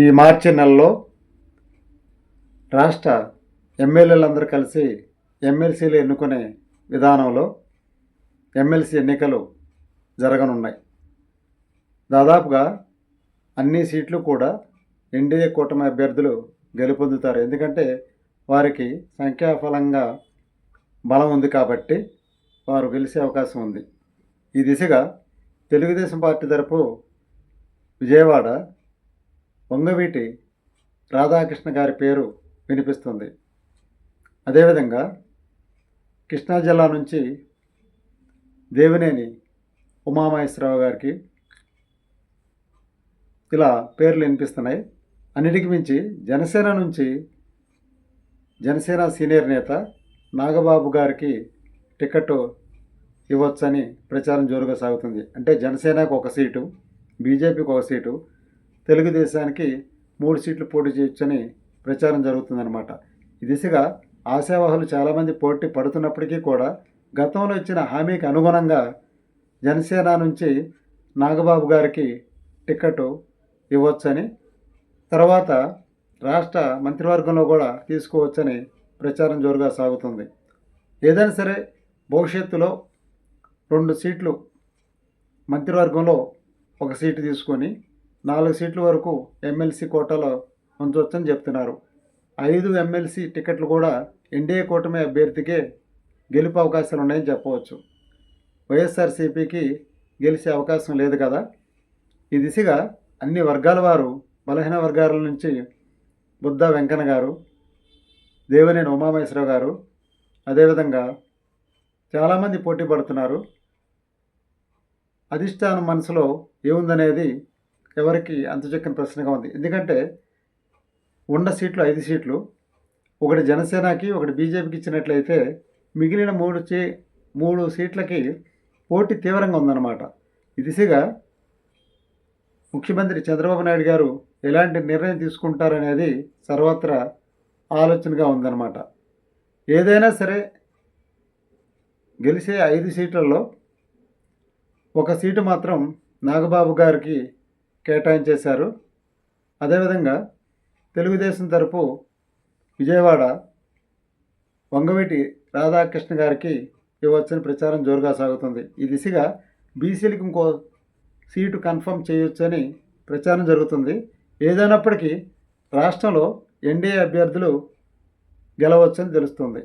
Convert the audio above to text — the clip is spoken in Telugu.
ఈ మార్చి నెలలో రాష్ట్ర ఎమ్మెల్యేలందరూ కలిసి ఎమ్మెల్సీలు ఎన్నుకునే విధానంలో ఎమ్మెల్సీ ఎన్నికలు జరగనున్నాయి. దాదాపుగా అన్ని సీట్లు కూడా ఎన్డీఏ కూటమి అభ్యర్థులు గెలుపొందుతారు. ఎందుకంటే వారికి సంఖ్యాఫలంగా బలం ఉంది కాబట్టి వారు గెలిచే అవకాశం ఉంది. ఈ దిశగా తెలుగుదేశం పార్టీ తరపు విజయవాడ వంగవీటి రాధాకృష్ణ గారి పేరు వినిపిస్తుంది. అదేవిధంగా కృష్ణా జిల్లా నుంచి దేవినేని ఉమామహేశ్వరరావు గారికి ఇలా పేర్లు వినిపిస్తున్నాయి. అన్నిటికి మించి జనసేన నుంచి జనసేన సీనియర్ నేత నాగబాబు గారికి టికెట్ ఇవ్వచ్చని ప్రచారం జోరుగా సాగుతుంది. అంటే జనసేనకు ఒక సీటు బీజేపీకి ఒక సీటు తెలుగుదేశానికి మూడు సీట్లు పోటీ చేయొచ్చని ప్రచారం జరుగుతుందన్నమాట. ఈ దిశగా ఆశావాహులు చాలామంది పోటీ పడుతున్నప్పటికీ కూడా గతంలో ఇచ్చిన హామీకి అనుగుణంగా జనసేన నుంచి నాగబాబు గారికి టికెట్ ఇవ్వచ్చని తర్వాత రాష్ట్ర మంత్రివర్గంలో కూడా తీసుకోవచ్చని ప్రచారం జోరుగా సాగుతుంది. ఏదైనా సరే భవిష్యత్తులో రెండు సీట్లు మంత్రివర్గంలో ఒక సీటు తీసుకొని నాలుగు సీట్ల వరకు ఎమ్మెల్సీ కోటాలో ఉంచవచ్చని చెప్తున్నారు. ఐదు ఎమ్మెల్సీ టికెట్లు కూడా ఎన్డీఏ కూటమి అభ్యర్థికే గెలుపు అవకాశాలు ఉన్నాయని చెప్పవచ్చు. వైఎస్ఆర్సీపీకి గెలిచే అవకాశం లేదు కదా? ఈ దిశగా అన్ని వర్గాల వారు బలహీన వర్గాల నుంచి బుద్ధ వెంకన్న గారు దేవినేని ఉమామహేశ్వరరావు గారు అదేవిధంగా చాలామంది పోటీ పడుతున్నారు. అధిష్టానం మనసులో ఏముందనేది ఎవరికి అంతుచెక్కని ప్రశ్నగా ఉంది. ఎందుకంటే ఉన్న సీట్లు ఐదు సీట్లు ఒకటి జనసేనకి ఒకటి బీజేపీకి ఇచ్చినట్లయితే మిగిలిన మూడు చే మూడు సీట్లకి పోటీ తీవ్రంగా ఉందన్నమాట. ఈ దిశగా ముఖ్యమంత్రి చంద్రబాబు నాయుడు గారు ఎలాంటి నిర్ణయం తీసుకుంటారనేది సర్వత్రా ఆలోచనగా ఉందన్నమాట. ఏదైనా సరే గెలిచే ఐదు సీట్లలో ఒక సీటు మాత్రం నాగబాబు గారికి కేటాయించేశారు. అదేవిధంగా తెలుగుదేశం తరపు విజయవాడ వంగవీటి రాధాకృష్ణ గారికి ఇవ్వచ్చని ప్రచారం జోరుగా సాగుతుంది. ఈ దిశగా బీసీలకు ఇంకో సీటు కన్ఫర్మ్ చేయొచ్చని ప్రచారం జరుగుతుంది. ఏదైనప్పటికీ రాష్ట్రంలో ఎన్డీఏ అభ్యర్థులు గెలవచ్చని తెలుస్తుంది.